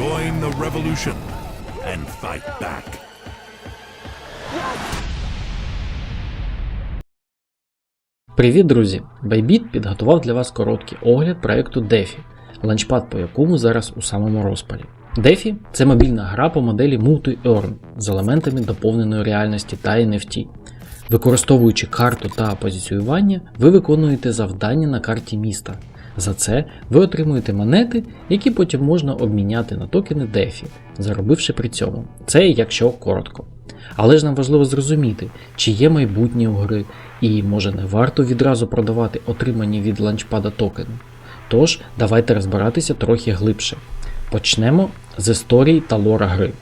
Join the revolution and fight back. Привіт, друзі! Байбіт підготував для вас короткий огляд проекту DeFi, ланчпад по якому зараз у самому розпалі. DeFi – це мобільна гра по моделі Multi-Earn з елементами доповненої реальності та NFT. Використовуючи карту та позиціювання, ви виконуєте завдання на карті міста. За це ви отримуєте монети, які потім можна обміняти на токени DeFi, заробивши при цьому. Це якщо коротко. Але ж нам важливо зрозуміти, чи є майбутнє у гри, і може не варто відразу продавати отримані від ланчпада токени. Тож, давайте розбиратися трохи глибше. Почнемо з історії та лора гри.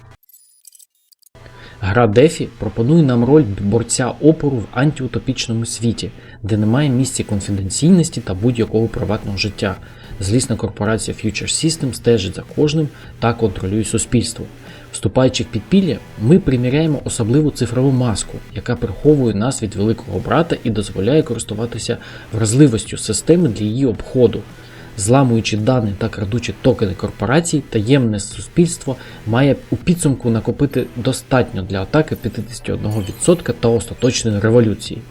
Гра DeFi пропонує нам роль борця опору в антиутопічному світі, де немає місця конфіденційності та будь-якого приватного життя. Злісна корпорація Future System стежить за кожним та контролює суспільство. Вступаючи в підпілля, ми приміряємо особливу цифрову маску, яка приховує нас від великого брата і дозволяє користуватися вразливостю системи для її обходу. Зламуючи дані та крадучи токени корпорацій, таємне суспільство має у підсумку накопити достатньо для атаки 51% та остаточної революції.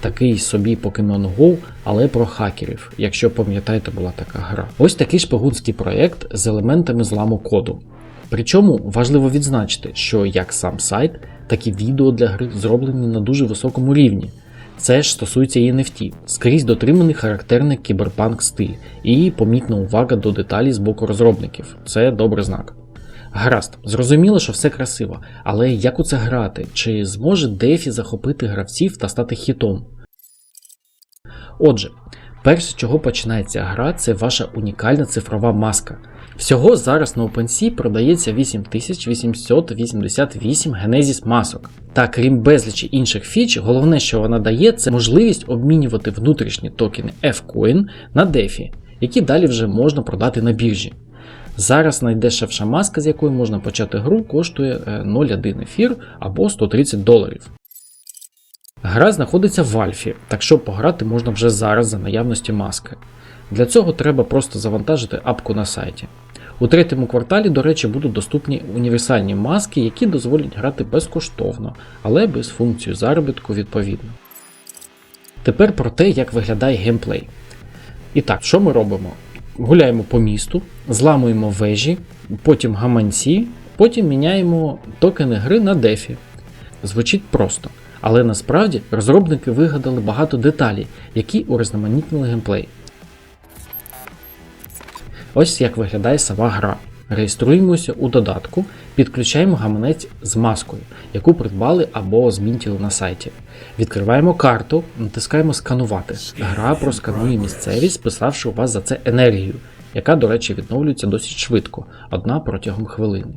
Такий собі Pokemon Go, але про хакерів, якщо пам'ятаєте, була така гра. Ось такий шпигунський проєкт з елементами зламу коду. Причому важливо відзначити, що як сам сайт, так і відео для гри зроблені на дуже високому рівні. Це ж стосується і NFT. Скрізь дотриманий характерний кіберпанк стиль і помітна увага до деталей з боку розробників. Це добрий знак. Гаразд, зрозуміло, що все красиво, але як у це грати? Чи зможе Дефі захопити гравців та стати хітом? Отже, перше, з чого починається гра, це ваша унікальна цифрова маска. Всього зараз на OpenSea продається 8888 Genesis масок. Та крім безлічі інших фіч, головне, що вона дає, це можливість обмінювати внутрішні токени F-Coin на DeFi, які далі вже можна продати на біржі. Зараз найдешевша маска, з якої можна почати гру, коштує е, 0,1 ефір або 130 доларів. Гра знаходиться в Альфі, так що пограти можна вже зараз за наявності маски. Для цього треба просто завантажити апку на сайті. У третьому кварталі, до речі, будуть доступні універсальні маски, які дозволять грати безкоштовно, але без функції заробітку відповідно. Тепер про те, як виглядає геймплей. І так, що ми робимо? Гуляємо по місту, зламуємо вежі, потім гаманці, потім міняємо токени гри на дефі. Звучить просто, але насправді розробники вигадали багато деталей, які урізноманітнили геймплей. Ось як виглядає сама гра. Реєструємося у додатку, підключаємо гаманець з маскою, яку придбали або змінтили на сайті. Відкриваємо карту, натискаємо сканувати. Гра просканує місцевість, списавши у вас за це енергію, яка, до речі, відновлюється досить швидко, одна протягом хвилини.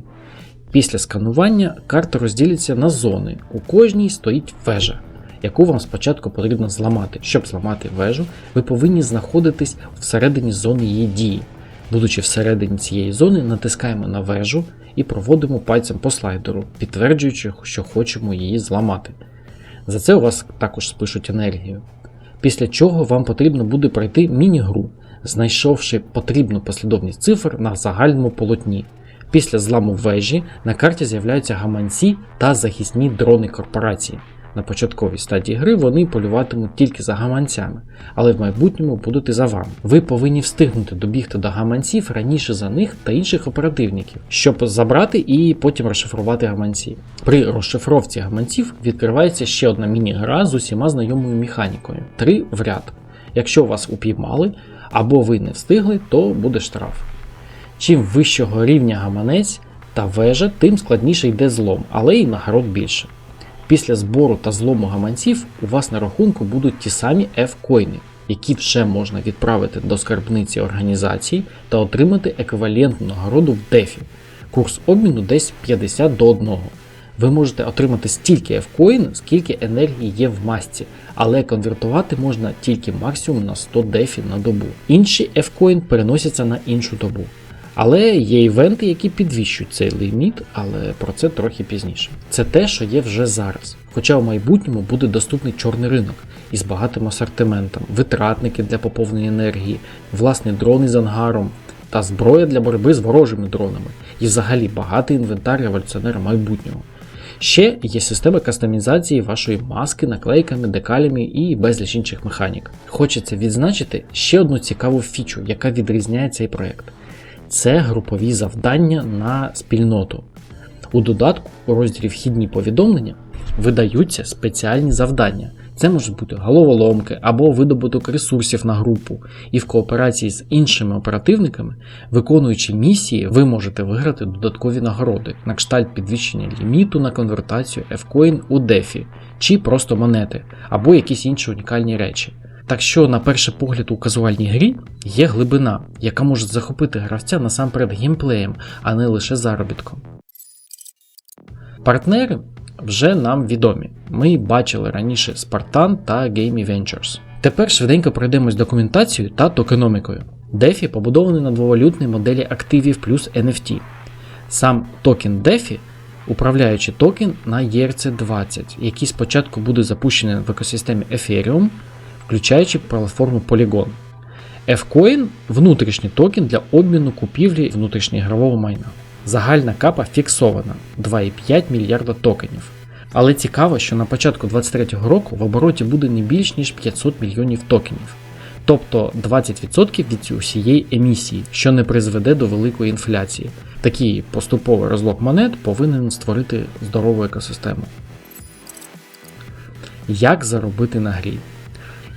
Після сканування карта розділиться на зони. У кожній стоїть вежа, яку вам спочатку потрібно зламати. Щоб зламати вежу, ви повинні знаходитись всередині зони її дії. Будучи всередині цієї зони, натискаємо на вежу і проводимо пальцем по слайдеру, підтверджуючи, що хочемо її зламати. За це у вас також спишуть енергію. Після чого вам потрібно буде пройти міні-гру, знайшовши потрібну послідовність цифр на загальному полотні. Після зламу вежі на карті з'являються гаманці та захисні дрони корпорації. На початковій стадії гри вони полюватимуть тільки за гаманцями, але в майбутньому будуть і за вами. Ви повинні встигнути добігти до гаманців раніше за них та інших оперативників, щоб забрати і потім розшифрувати гаманці. При розшифровці гаманців відкривається ще одна міні-гра з усіма знайомою механікою: три в ряд. Якщо вас упіймали або ви не встигли, то буде штраф. Чим вищого рівня гаманець та вежа, тим складніше йде злом, але й нагород більше. Після збору та злому гаманців у вас на рахунку будуть ті самі F-коїни, які вже можна відправити до скарбниці організації та отримати еквівалентну нагороду в дефі. Курс обміну десь 50 до 1. Ви можете отримати стільки F-коїн, скільки енергії є в масці, але конвертувати можна тільки максимум на 100 дефі на добу. Інші F-коін переносяться на іншу добу. Але є івенти, які підвищують цей ліміт, але про це трохи пізніше. Це те, що є вже зараз. Хоча в майбутньому буде доступний чорний ринок із багатим асортиментом, витратники для поповнення енергії, власний дрон із ангаром та зброя для боротьби з ворожими дронами, і взагалі багатий інвентар революціонера майбутнього. Ще є система кастомізації вашої маски наклейками, декалями і безліч інших механік. Хочеться відзначити ще одну цікаву фічу, яка відрізняє цей проект. Це групові завдання на спільноту. У додатку у розділі Вхідні повідомлення видаються спеціальні завдання. Це можуть бути головоломки або видобуток ресурсів на групу, і в кооперації з іншими оперативниками, виконуючи місії, ви можете виграти додаткові нагороди на кшталт підвищення ліміту на конвертацію F-Coin у DeFi, чи просто монети, або якісь інші унікальні речі. Так що, на перший погляд, у казуальній грі є глибина, яка може захопити гравця насамперед геймплеєм, а не лише заробітком. Партнери вже нам відомі. Ми бачили раніше Spartan та Game Ventures. Тепер швиденько пройдемось документацією та токеномікою. DeFi побудований на двовалютній моделі активів плюс NFT. Сам токен DeFi управляючий токен на ERC20, який спочатку буде запущений в екосистемі Ethereum, включаючи платформу Polygon. F-Coin – внутрішній токен для обміну купівлі внутрішньоігрового майна. Загальна капа фіксована 2,5 мільярда токенів. Але цікаво, що на початку 2023 року в обороті буде не більш ніж 500 мільйонів токенів, тобто 20% від усієї емісії, що не призведе до великої інфляції. Такий поступовий розлог монет повинен створити здорову екосистему. Як заробити на грі?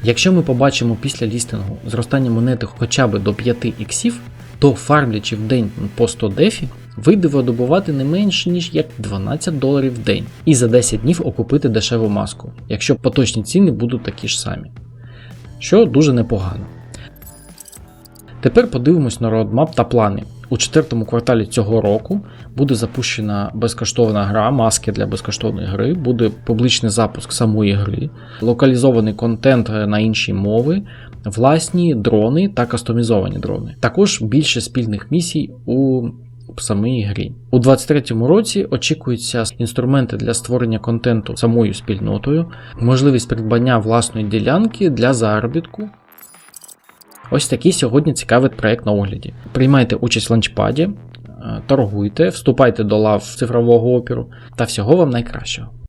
Якщо ми побачимо після лістингу зростання монети хоча б до 5 іксів, то фармлячи в день по 100 дефі, вийде видобувати не менше ніж як 12 доларів в день, і за 10 днів окупити дешеву маску, якщо поточні ціни будуть такі ж самі. Що дуже непогано. Тепер подивимось на родмап та плани. У четвертому кварталі цього року буде запущена безкоштовна гра, маски для безкоштовної гри, буде публічний запуск самої гри, локалізований контент на інші мови, власні дрони та кастомізовані дрони. Також більше спільних місій у самій грі. У 2023 році очікуються інструменти для створення контенту самою спільнотою, можливість придбання власної ділянки для заробітку. Ось такий сьогодні цікавий проект на огляді. Приймайте участь в ланчпаді, е, торгуйте, вступайте до лав цифрового опіру та всього вам найкращого.